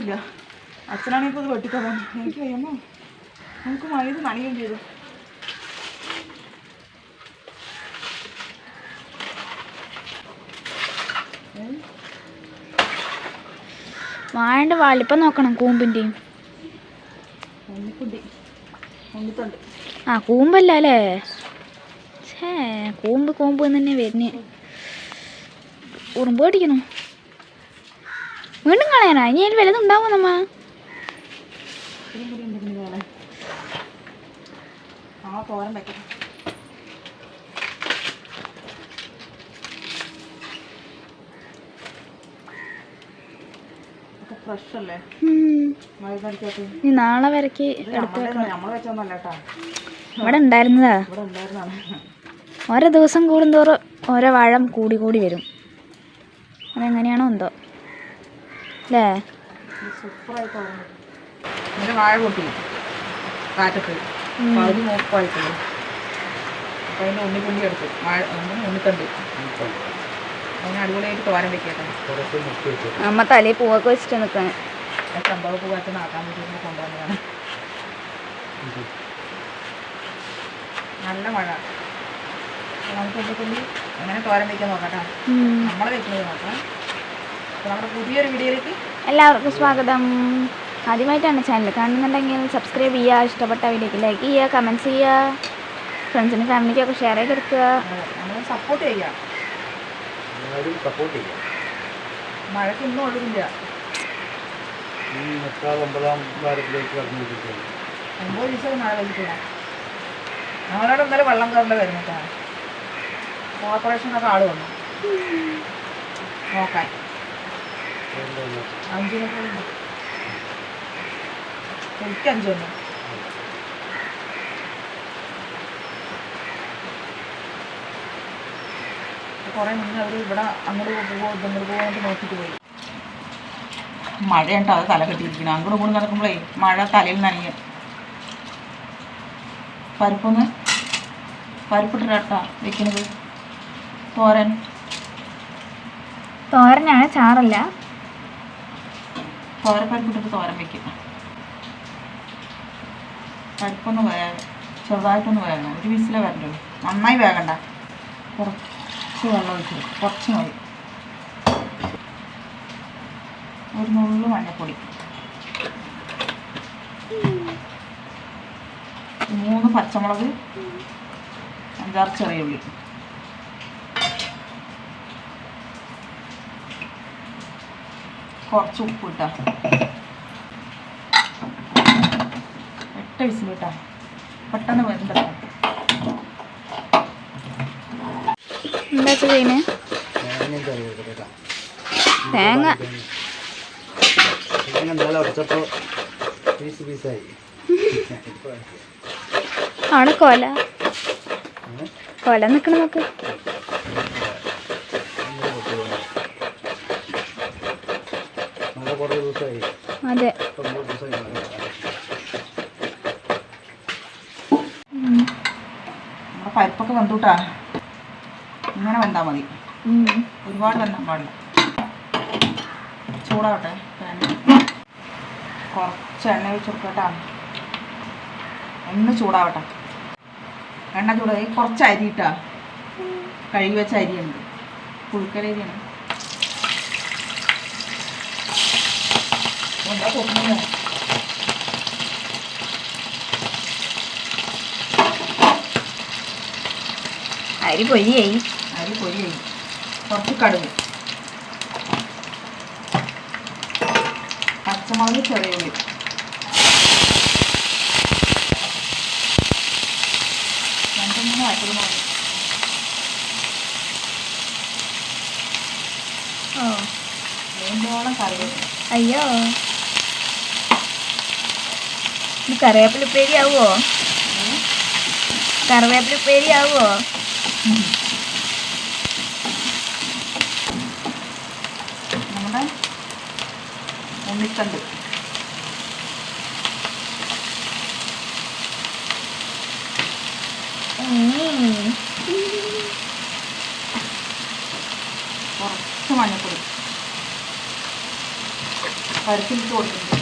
ഇല്ല അച്ഛനാണെങ്കിൽ ഇപ്പോൾ അത് വെട്ടിക്കളയാൻ എനിക്ക് വയ്യമ്മോ നമുക്ക് മൈത് നനയുകയും ചെയ്തു. വാഴന്റെ വലിപ്പം നോക്കണം കൂമ്പിന്റെയും ആ കൂമ്പല്ല അല്ലേ ഛേ കൂമ്പ് കൂമ്പ് തന്നെ വരുന്നേ. ഉറുമ്പ് കടിക്കുന്നു. വീണ്ടും കളയാനാ? ഇനി അതിൽ വലുതുണ്ടാവും നമ്മ? ഇനി നാളെ വരക്ക് ഇവിടെ ഉണ്ടായിരുന്നതാ? ഓരോ ദിവസം കൂടുന്തോറും ഓരോ വാഴം കൂടി കൂടി വരും. അതെങ്ങനെയാണോ എന്തോ. അല്ലേ സൂപ്പറായി തോന്നുന്നു ഇങ്ങനെ വാഴ പൊട്ടി കാറ്റത്ത് പകുതി മൂപ്പായിട്ടുള്ളൂ. അപ്പോൾ അതിന്റെ ഉണ്ണിക്കുണ്ടി എടുത്തു. വാഴ ഉണ്ണി- ഉണ്ണിത്തണ്ട് അതിന് അടിപൊളിയായിട്ട് തോരൻ വെക്കട്ടെ. അമ്മ തലയിൽ പൂവൊക്കെ വെച്ചിട്ട് നിൽക്കാണ് വേണ്ടി കൊണ്ടുവന്നതാണ്. നല്ല മഴ. നമുക്ക് ഉണ്ണിക്കുണ്ടി അങ്ങനെ തോരൻ വെക്കാൻ നോക്കട്ടെ നമ്മൾ വെക്കുന്നത് നോക്കാം നമ്മുടെ പുതിയൊരു വീഡിയോയിലേക്ക് എല്ലാവർക്കും സ്വാഗതം. ആദ്യമായിട്ടാണ് ചാനൽ കാണുന്നുണ്ടെങ്കിൽ സബ്സ്ക്രൈബ് ചെയ്യുക ഇഷ്ടപ്പെട്ട വീഡിയോക്ക് ലൈക്ക് ചെയ്യുക കമന്റ്സ് ചെയ്യുക ഫ്രണ്ട്സിനും ഫാമിലിക്കൊക്കെ ഷെയർ ചെയ്ത് കൊടുക്കുക. നമ്മൾ സപ്പോർട്ട് ചെയ്യുക. സപ്പോർട്ട് ചെയ്യുക. മഴയ്ക്ക് ഒഴിവില്ല ഈ എട്ടാം ഒമ്പതാം വാരത്തിലേക്ക് കടന്നിരിക്കുകയാണ് ഒമ്പത് ദിവസം മഴ പെയ്തിട്ടില്ല. ഞങ്ങളവിടെ ഇന്നലെ വെള്ളം കയറേണ്ട വരുന്നു കേട്ടോ. കോർപ്പറേഷനൊക്കെ ആൾ വന്നു. നോക്കാൻ ഉണ്ട്. എനിക്ക് അഞ്ചൊന്നു കുറേ മുന്നേ അവർ ഇവിടെ അങ്ങോട്ട് പോകുമോ ഇങ്ങോട്ട് എന്നിട്ട് നോക്കിയിട്ട് പോയി. മഴയുണ്ടോ അത് തല കെട്ടിയിരിക്കണം അങ്ങോട്ട് കൂടി നടക്കുമ്പോഴേ മഴ തലയിൽ നനയും. പരിപ്പൊന്ന്? പരിപ്പിട്ടിട്ടാ വെക്കുന്നത് തോരൻ? തോരനാണ് ചാറല്ല. തോരൻ ഇട്ടിട്ട് തോരൻ വെക്കുക പരിപ്പൊന്ന് വേഗം ചെറുതായിട്ടൊന്ന് വേഗണം ഒരു വിസിലേ വരണ്ടുള്ളൂ നന്നായി വേഗണ്ട കുറച്ച് വെള്ളം ഒഴിച്ചു കുറച്ച് മതി. ഒരു നുള്ളു മഞ്ഞൾപ്പൊടി മൂന്ന് പച്ചമുളക് അഞ്ചാറ് ചെറിയ ഉള്ളി. കുറച്ച് ഉപ്പ് ഇട്ടാ എട്ട് പെട്ടെന്ന് എന്താ ചെയ്യുന്നത് തേങ്ങയും കറി കൊടുക്കട്ടെ തേങ്ങ ആണ് കൊല. കൊല നിക്കണം നോക്ക്. അതെ. പരിപ്പൊക്കെ വന്നൂട്ടാ ഇങ്ങനെ വെന്താൽ മതി. ഒരുപാട് വെന്താൻ പാടില്ല. ചൂടാവട്ടെ കുറച്ച് എണ്ണ ഒഴിച്ച് കൊടുക്കട്ടാ ഒന്ന് ചൂടാവട്ടെ. എണ്ണ ചൂടായി. കുറച്ച് അരി ഇട്ടാ. കഴുകി വെച്ച അരിയുണ്ട്. പുഴുക്കലരിയാണ് എന്താ പൊട്ടുന്നത് അരി പൊരിയായി. അരി പൊരിയായി. കുറച്ച് കടുക്. പച്ചമുളക് ചെറിയ ഉള്ളി. രണ്ടു മൂന്ന് വറ്റൽമുളക് ഓ. വേണ്ടോളം കറിവേപ്പില അയ്യോ. ഇത് കറിവേപ്പില ഉപ്പേരി ആവുമോ കറിവേപ്പില ഉപ്പേരി ആവുമോ നമ്മുടെ ഉണ്ണിത്തണ്ട്. കുറച്ച് മഞ്ഞപ്പൊടി. പരിപ്പിലിട്ട് കൊടുക്കുന്നുണ്ട്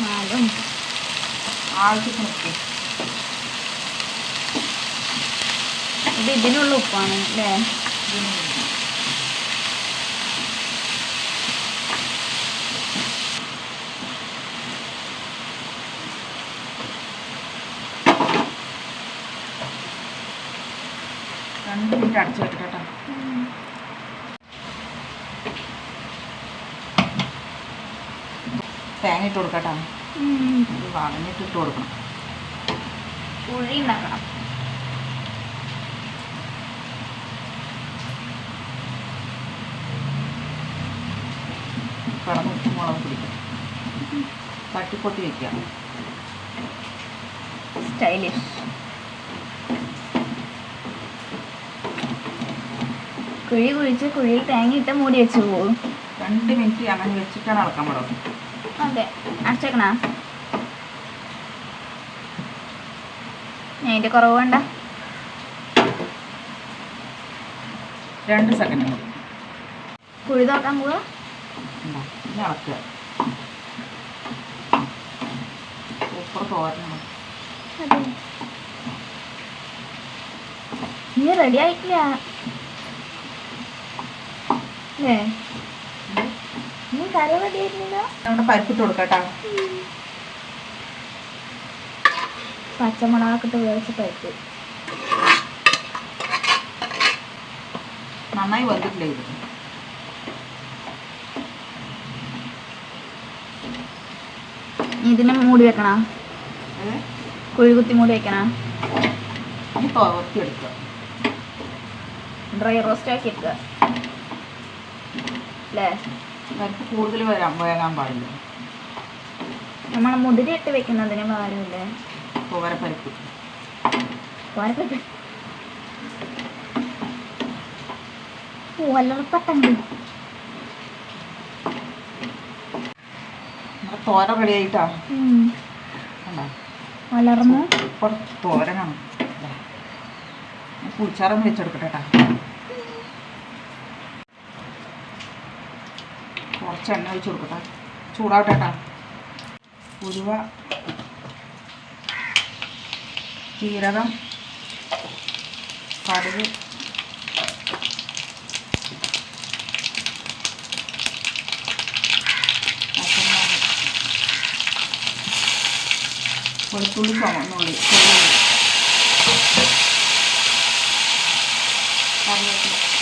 നാലും ആവശ്യത്തിന് ഇത് ഇതിനുള്ള ഉപ്പാണ് അല്ലേ. രണ്ട് മിനിറ്റ് അടച്ചു വെക്കട്ടെ. കേട്ടോ തേങ്ങ വളഞ്ഞിട്ട് ഇട്ട് കൊടുക്കണം കുഴി ഉണ്ടാക്കണം കടന്നു ഉപ്പും മുളകും പിടിക്കും. തട്ടിപ്പൊട്ടി വെക്കുക സ്റ്റൈലിഷ് കുഴി കുഴിച്ച് കുഴിയിൽ തേങ്ങ ഇട്ട് മൂടി വെച്ച് പോകും രണ്ട് മിനിറ്റ് അങ്ങനെ വെച്ചിട്ടാണ് അളക്കാൻ പാടുള്ളൂ. അതെ. അടച്ചേക്കണോ? അതിന്റെ കുറവ് വേണ്ട. രണ്ട് സെക്കൻഡ് കുഴി തുറക്കാൻ പോവാ? നീ റെഡി ആയിട്ടില്ല. അല്ലേ നീ കറി റെഡി ആയിട്ടില്ല നമ്മുടെ പരിപ്പിട്ട് കൊടുക്കട്ടോ. പച്ചമുളകൊക്കെ ഇട്ട് വേവിച്ച പരിപ്പ്. നന്നായി വെന്തിട്ടില്ല ഇത്? നീ ഇതിനെ മൂടി വെക്കണ? കുഴികുത്തി കുഴി കുത്തി മൂടി വെക്കണ? എടുക്കുക ഡ്രൈ റോസ്റ്റ് ആക്കി എടുക്കുക. അല്ലേ? പരിപ്പ് കൂടുതൽ വരാൻ വേകാൻ പാടില്ല. നമ്മൾ മുതിരി ഇട്ട് വെക്കുന്നതിന് ഭാരമില്ലേ? തുവര പരിപ്പ് പോരട്ടെ വല്ലപ്പത്തണ്ട് നമ്മുടെ തോര റെഡി ആയിട്ടാ? വളർന്നു. തോരനാണ്. പൂച്ചാറൊന്ന് വെച്ചെടുക്കട്ടെ കേട്ടോ കുറച്ച് എണ്ണ ഒഴിച്ച് കൊടുക്കട്ടെ. ചൂടാവട്ടെ കേട്ടോ. ഉരുവ ജീരകം കടുക് വെളുത്തുള്ളി ചെറിയുള്ളി കറിവേപ്പില.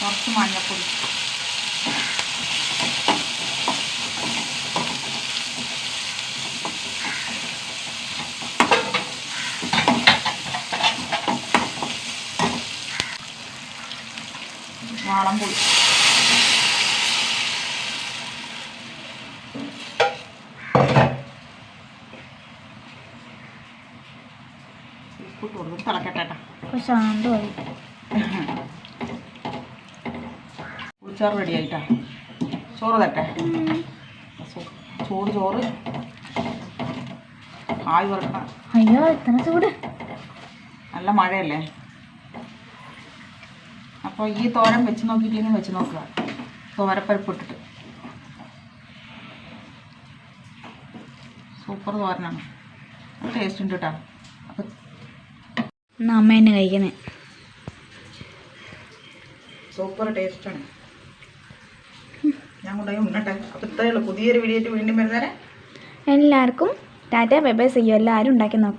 കുറച്ച് മഞ്ഞൾപ്പൊടി വാളംപുളി ഉപ്പിട്ട് കൊടുക്കും തിളക്കട്ടെ കേട്ടോ ശാന്തമായി. പുളിച്ചാറ് റെഡി ആയിട്ടാ. ചോറ് തട്ടെ ചോറ് ചൂട് ചോറ്. ആയി വറക്കണം അയ്യോ എത്ര ചൂട്. നല്ല മഴയല്ലേ? അപ്പോൾ ഈ തോരൻ വെച്ച് നോക്കിയിട്ടില്ലെങ്കിൽ വെച്ച് നോക്കുക. തോരപ്പരിപ്പ് ഇട്ടിട്ട്. സൂപ്പർ തോരനാണ്. ടേസ്റ്റ് ഉണ്ട് കേട്ടോ അമ്മ എന്നെ കഴിക്കുന്നത് സൂപ്പർ ടേസ്റ്റാണ് ഞാൻ കൊണ്ടുപോയി ഉണ്ണട്ടെ. അപ്പോൾ ഇത്രയേ ഉള്ളൂ. പുതിയൊരു വീഡിയോ വീണ്ടും വരുന്നേരെ എല്ലാവർക്കും ടാറ്റ ബൈ ബൈ. ചെയ്യും എല്ലാവരും ഉണ്ടാക്കി നോക്കും.